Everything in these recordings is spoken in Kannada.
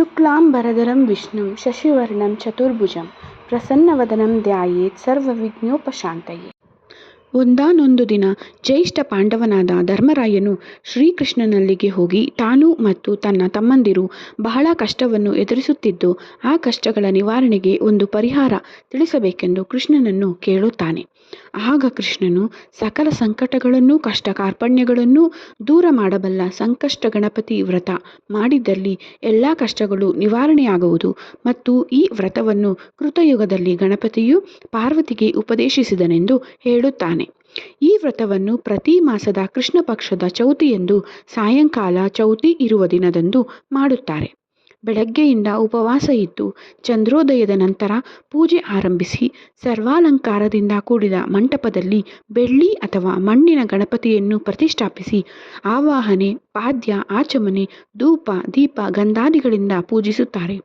ಶುಕ್ಲಾಂಬರಧರಂ ವಿಷ್ಣುಂ ಶಶಿವರ್ಣಂ ಚತುರ್ಭುಜಂ ಪ್ರಸನ್ನವದನಂ ಧ್ಯಾಯೇತ್ ಸರ್ವ ವಿಘ್ನೋಪಶಾಂತಯೇ ಒಂದಾನೊಂದು ದಿನ ಜ್ಯೇಷ್ಠ ಪಾಂಡವನಾದ ಧರ್ಮರಾಯನು ಶ್ರೀಕೃಷ್ಣನಲ್ಲಿಗೆ ಹೋಗಿ ತಾನು ಮತ್ತು ತನ್ನ ತಮ್ಮಂದಿರು ಬಹಳ ಕಷ್ಟವನ್ನು ಎದುರಿಸುತ್ತಿದ್ದು ಆ ಕಷ್ಟಗಳ ನಿವಾರಣೆಗೆ ಒಂದು ಪರಿಹಾರ ತಿಳಿಸಬೇಕೆಂದು ಕೃಷ್ಣನನ್ನು ಕೇಳುತ್ತಾನೆ. ಆಗ ಕೃಷ್ಣನು ಸಕಲ ಸಂಕಟಗಳನ್ನೂ, ಕಷ್ಟ ಕಾರ್ಪಣ್ಯಗಳನ್ನೂ ದೂರ ಮಾಡಬಲ್ಲ ಸಂಕಷ್ಟ ಗಣಪತಿ ವ್ರತ ಮಾಡಿದ್ದಲ್ಲಿ ಎಲ್ಲ ಕಷ್ಟಗಳು ನಿವಾರಣೆಯಾಗುವುದು ಮತ್ತು ಈ ವ್ರತವನ್ನು ಕೃತಯುಗದಲ್ಲಿ ಗಣಪತಿಯು ಪಾರ್ವತಿಗೆ ಉಪದೇಶಿಸಿದನೆಂದು ಹೇಳುತ್ತಾನೆ. ಈ ವ್ರತವನ್ನು ಪ್ರತಿ ಮಾಸದ ಕೃಷ್ಣ ಪಕ್ಷದ ಚೌತಿಯೆಂದು ಸಾಯಂಕಾಲ ಚೌತಿ ಇರುವ ದಿನದಂದು ಮಾಡುತ್ತಾರೆ. ಬೆಳಗ್ಗೆಯಿಂದ ಉಪವಾಸ ಇದ್ದು ಚಂದ್ರೋದಯದ ನಂತರ ಪೂಜೆ ಆರಂಭಿಸಿ ಸರ್ವಾಲಂಕಾರದಿಂದ ಕೂಡಿದ ಮಂಟಪದಲ್ಲಿ ಬೆಳ್ಳಿ ಅಥವಾ ಮಣ್ಣಿನ ಗಣಪತಿಯನ್ನು ಪ್ರತಿಷ್ಠಾಪಿಸಿ ಆವಾಹನೆ, ಪಾದ್ಯ, ಆಚಮನೆ, ಧೂಪ, ದೀಪ, ಗಂಧಾದಿಗಳಿಂದ ಪೂಜಿಸುತ್ತಾರೆ.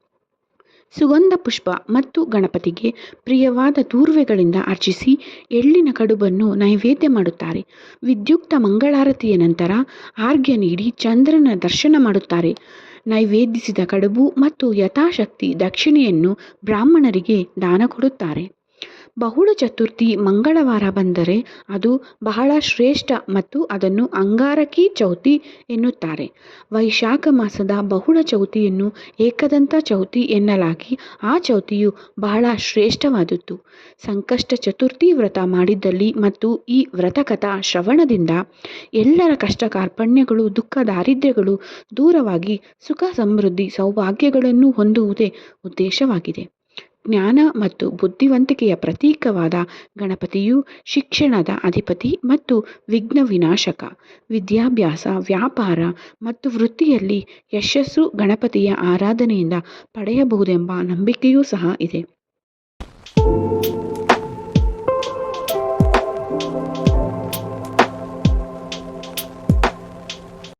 ಸುಗಂಧ ಪುಷ್ಪ ಮತ್ತು ಗಣಪತಿಗೆ ಪ್ರಿಯವಾದ ತೂರ್ವೆಗಳಿಂದ ಅರ್ಚಿಸಿ ಎಳ್ಳಿನ ಕಡುಬನ್ನು ನೈವೇದ್ಯ ಮಾಡುತ್ತಾರೆ. ವಿದ್ಯುಕ್ತ ಮಂಗಳಾರತಿಯ ನಂತರ ಆರ್ಘ್ಯ ನೀಡಿ ಚಂದ್ರನ ದರ್ಶನ ಮಾಡುತ್ತಾರೆ. ನೈವೇದ್ಯಿಸಿದ ಕಡುಬು ಮತ್ತು ಯಥಾಶಕ್ತಿ ದಕ್ಷಿಣೆಯನ್ನು ಬ್ರಾಹ್ಮಣರಿಗೆ ದಾನ ಕೊಡುತ್ತಾರೆ. ಬಹುಳ ಚತುರ್ಥಿ ಮಂಗಳವಾರ ಬಂದರೆ ಅದು ಬಹಳ ಶ್ರೇಷ್ಠ ಮತ್ತು ಅದನ್ನು ಅಂಗಾರಕಿ ಚೌತಿ ಎನ್ನುತ್ತಾರೆ. ವೈಶಾಖ ಮಾಸದ ಬಹುಳ ಚೌತಿಯನ್ನು ಏಕದಂತ ಚೌತಿ ಎನ್ನಲಾಗಿ ಆ ಚೌತಿಯು ಬಹಳ ಶ್ರೇಷ್ಠವಾದದ್ದು. ಸಂಕಷ್ಟ ಚತುರ್ಥಿ ವ್ರತ ಮಾಡಿದ್ದಲ್ಲಿ ಮತ್ತು ಈ ವ್ರತಕಥಾ ಶ್ರವಣದಿಂದ ಎಲ್ಲರ ಕಷ್ಟ ಕಾರ್ಪಣ್ಯಗಳು, ದುಃಖ ದಾರಿದ್ರ್ಯಗಳು ದೂರವಾಗಿ ಸುಖ ಸಮೃದ್ಧಿ ಸೌಭಾಗ್ಯಗಳನ್ನು ಹೊಂದುವುದೇ ಉದ್ದೇಶವಾಗಿದೆ. ಜ್ಞಾನ ಮತ್ತು ಬುದ್ಧಿವಂತಿಕೆಯ ಪ್ರತೀಕವಾದ ಗಣಪತಿಯು ಶಿಕ್ಷಣದ ಅಧಿಪತಿ ಮತ್ತು ವಿಘ್ನ ವಿನಾಶಕ. ವಿದ್ಯಾಭ್ಯಾಸ, ವ್ಯಾಪಾರ ಮತ್ತು ವೃತ್ತಿಯಲ್ಲಿ ಯಶಸ್ಸು ಗಣಪತಿಯ ಆರಾಧನೆಯಿಂದ ಪಡೆಯಬಹುದೆಂಬ ನಂಬಿಕೆಯೂ ಸಹ ಇದೆ.